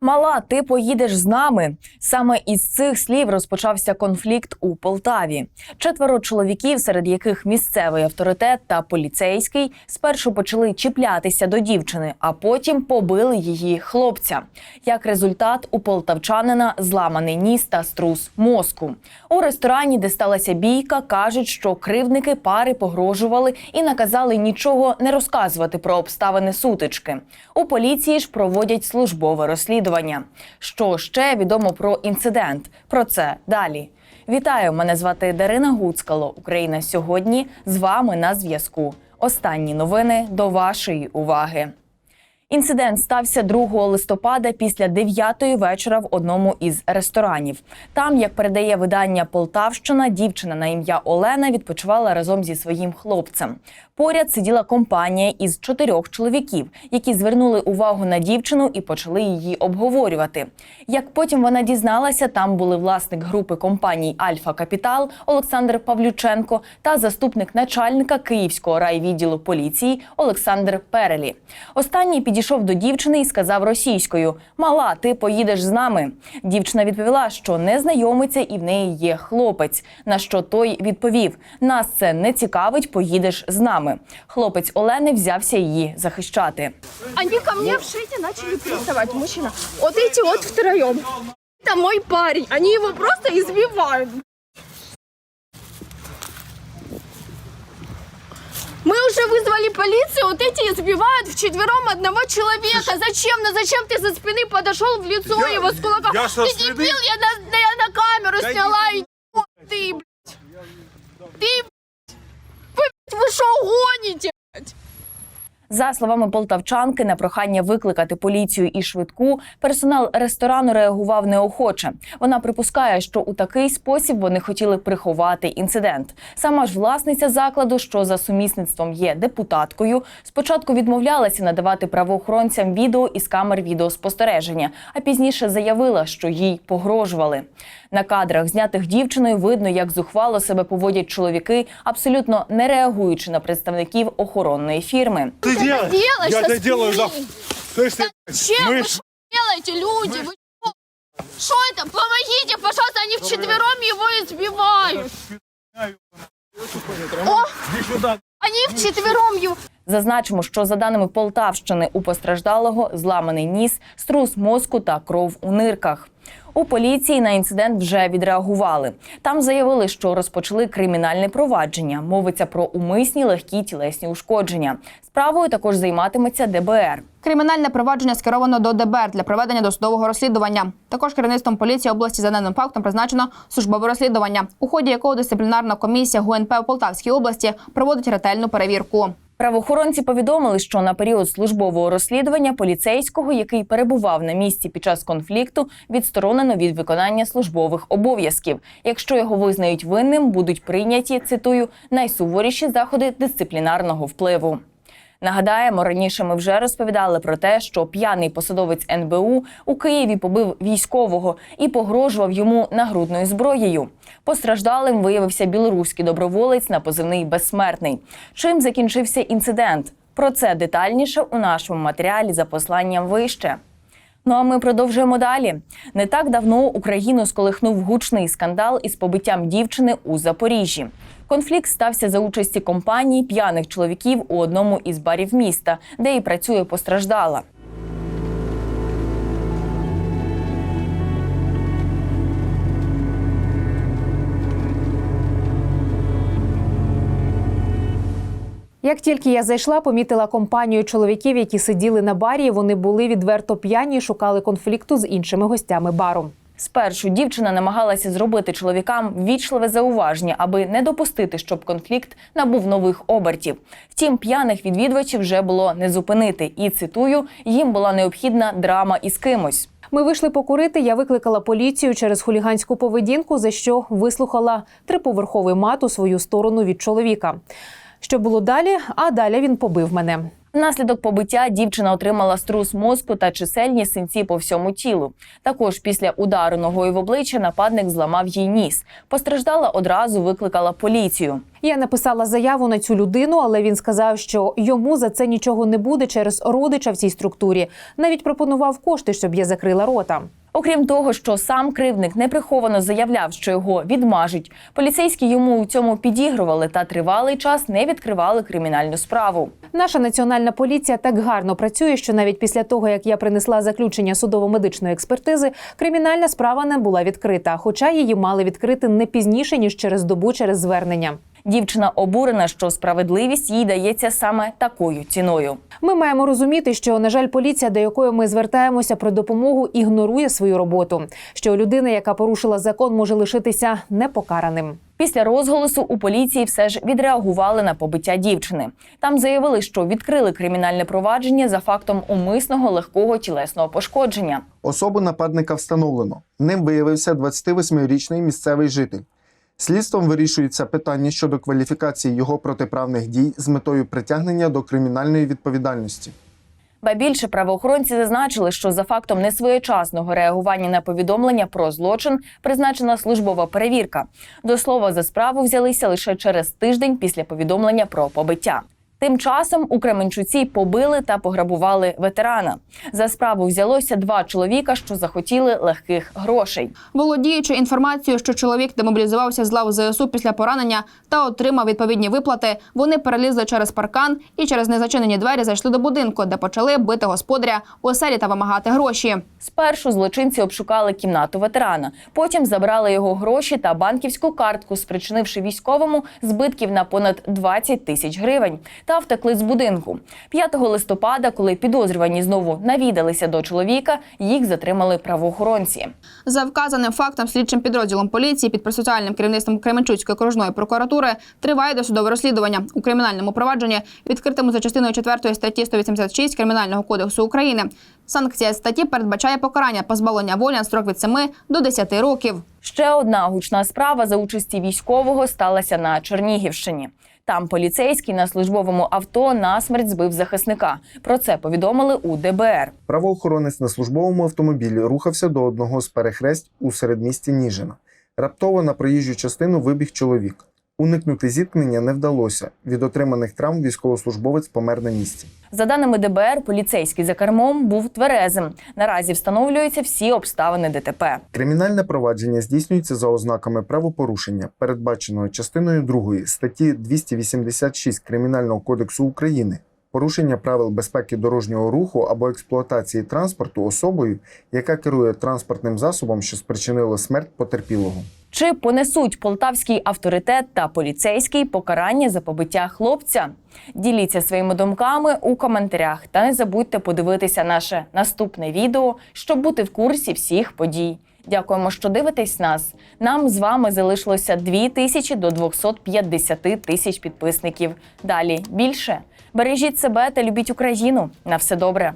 Мала, ти поїдеш з нами. Саме із цих слів розпочався конфлікт у Полтаві. Четверо чоловіків, серед яких місцевий авторитет та поліцейський, спершу почали чіплятися до дівчини, а потім побили її хлопця. Як результат, у полтавчанина зламаний ніс та струс мозку. У ресторані, де сталася бійка, кажуть, що кривдники пари погрожували і наказали нічого не розказувати про обставини сутички. У поліції ж проводять службове розслідування. Що ще відомо про інцидент? Про це далі. Вітаю! Мене звати Дарина Гуцкало. Україна сьогодні з вами на зв'язку. Останні новини до вашої уваги. Інцидент стався 2 листопада після 9-ї вечора в одному із ресторанів. Там, як передає видання Полтавщина, дівчина на ім'я Олена відпочивала разом зі своїм хлопцем. Поряд сиділа компанія із чотирьох чоловіків, які звернули увагу на дівчину і почали її обговорювати. Як потім вона дізналася, там були власник групи компаній Альфа Капітал Олександр Павлюченко та заступник начальника Київського райвідділу поліції Олександр Перелі. Останній підійшов до дівчини і сказав російською: Мала, ти поїдеш з нами. Дівчина відповіла, що не знайомиться і в неї є хлопець. На що той відповів: Нас це не цікавить, поїдеш з нами. Хлопець Олени взявся її захищати. Они ко мне в шите начали приставать, мужчина. Вот эти вот втроем. Это мой парень. Они его просто избивают. Мы уже вызвали полицию, вот эти избивают вчетвером одного человека. Зачем? Ну зачем ты за спины подошел в лицо Я- его с кулаком? я со ты спины- дебил, я на, я на камеру Да сняла. иди и ты, блядь. За словами полтавчанки, на прохання викликати поліцію і швидку, персонал ресторану реагував неохоче. Вона припускає, що у такий спосіб вони хотіли приховати інцидент. Сама ж власниця закладу, що за сумісництвом є депутаткою, спочатку відмовлялася надавати правоохоронцям відео із камер відеоспостереження, а пізніше заявила, що їй погрожували. На кадрах, знятих дівчиною, видно, як зухвало себе поводять чоловіки, абсолютно не реагуючи на представників охоронної фірми Ты делаешь? делаешь Я со это делаю за... спины? То есть, Чем мы вы что делаете, люди? Вы что? Что это? Помогите, пожалуйста, они вчетвером его избивают. О, Иди сюда. они вчетвером его... Зазначимо, що за даними Полтавщини, у постраждалого зламаний ніс, струс мозку та кров у нирках. У поліції на інцидент вже відреагували. Там заявили, що розпочали кримінальне провадження. Мовиться про умисні легкі тілесні ушкодження. Справою також займатиметься ДБР. Кримінальне провадження скеровано до ДБР для проведення досудового розслідування. Також керівництвом поліції області за даним фактом призначено службове розслідування, у ході якого дисциплінарна комісія ГУНП у Полтавській області проводить ретельну перевірку. Правоохоронці повідомили, що на період службового розслідування поліцейського, який перебував на місці під час конфлікту, відсторонено від виконання службових обов'язків. Якщо його визнають винним, будуть прийняті цитую найсуворіші заходи дисциплінарного впливу. Нагадаємо, раніше ми вже розповідали про те, що п'яний посадовець НБУ у Києві побив військового і погрожував йому нагрудною зброєю. Постраждалим виявився білоруський доброволець на позивний безсмертний. Чим закінчився інцидент? Про це детальніше у нашому матеріалі за посланням вище. Ну а ми продовжуємо далі. Не так давно Україну сколихнув гучний скандал із побиттям дівчини у Запоріжжі. Конфлікт стався за участі компанії п'яних чоловіків у одному із барів міста, де і працює постраждала. Як тільки я зайшла, помітила компанію чоловіків, які сиділи на барі. Вони були відверто п'яні, і шукали конфлікту з іншими гостями бару. Спершу дівчина намагалася зробити чоловікам ввічливе зауваження, аби не допустити, щоб конфлікт набув нових обертів. Втім, п'яних відвідувачів вже було не зупинити. І цитую, їм була необхідна драма із кимось. Ми вийшли покурити. Я викликала поліцію через хуліганську поведінку, за що вислухала триповерховий мат у свою сторону від чоловіка. Що було далі? А далі він побив мене. Внаслідок побиття дівчина отримала струс мозку та чисельні синці по всьому тілу. Також після удару ногою в обличчя нападник зламав їй ніс. Постраждала одразу викликала поліцію. Я написала заяву на цю людину, але він сказав, що йому за це нічого не буде через родича в цій структурі. Навіть пропонував кошти, щоб я закрила рота. Окрім того, що сам кривдник неприховано заявляв, що його відмажуть, поліцейські йому у цьому підігрували та тривалий час не відкривали кримінальну справу. Наша національна поліція так гарно працює, що навіть після того, як я принесла заключення судово-медичної експертизи, кримінальна справа не була відкрита, хоча її мали відкрити не пізніше ніж через добу через звернення. Дівчина обурена, що справедливість їй дається саме такою ціною. Ми маємо розуміти, що на жаль, поліція, до якої ми звертаємося про допомогу, ігнорує свою роботу. Що людина, яка порушила закон, може лишитися непокараним. Після розголосу у поліції все ж відреагували на побиття дівчини. Там заявили, що відкрили кримінальне провадження за фактом умисного легкого тілесного пошкодження. Особу нападника встановлено. Ним виявився 28-річний місцевий житель. Слідством вирішується питання щодо кваліфікації його протиправних дій з метою притягнення до кримінальної відповідальності. Ба більше правоохоронці зазначили, що за фактом несвоєчасного реагування на повідомлення про злочин призначена службова перевірка. До слова, за справу взялися лише через тиждень після повідомлення про побиття. Тим часом у Кременчуці побили та пограбували ветерана. За справу взялося два чоловіка, що захотіли легких грошей. Володіючи інформацією, що чоловік демобілізувався з лав ЗСУ після поранення та отримав відповідні виплати, вони перелізли через паркан і через незачинені двері зайшли до будинку, де почали бити господаря у оселі та вимагати гроші. Спершу злочинці обшукали кімнату ветерана, потім забрали його гроші та банківську картку, спричинивши військовому збитків на понад 20 тисяч гривень, та втекли з будинку. 5 листопада, коли підозрювані знову навідалися до чоловіка, їх затримали правоохоронці. За вказаним фактом слідчим підрозділом поліції під процесуальним керівництвом Кременчуцької окружної прокуратури триває досудове розслідування у кримінальному провадженні, відкритому за частиною 4 статті 186 Кримінального кодексу України. Санкція статті передбачає покарання позбавлення волі на строк від 7 до 10 років. Ще одна гучна справа за участі військового сталася на Чернігівщині. Там поліцейський на службовому авто насмерть збив захисника. Про це повідомили у ДБР. Правоохоронець на службовому автомобілі рухався до одного з перехресть у середмісті Ніжина. Раптово на проїжджу частину вибіг чоловік. Уникнути зіткнення не вдалося. Від отриманих травм військовослужбовець помер на місці. За даними ДБР, поліцейський за кермом був тверезим. Наразі встановлюються всі обставини ДТП. Кримінальне провадження здійснюється за ознаками правопорушення, передбаченого частиною 2 статті 286 Кримінального кодексу України. Порушення правил безпеки дорожнього руху або експлуатації транспорту особою, яка керує транспортним засобом, що спричинило смерть потерпілого. Чи понесуть полтавський авторитет та поліцейський покарання за побиття хлопця? Діліться своїми думками у коментарях та не забудьте подивитися наше наступне відео, щоб бути в курсі всіх подій. Дякуємо, що дивитесь нас. Нам з вами залишилося 2 тисячі до 250 тисяч підписників. Далі більше. Бережіть себе та любіть Україну. На все добре.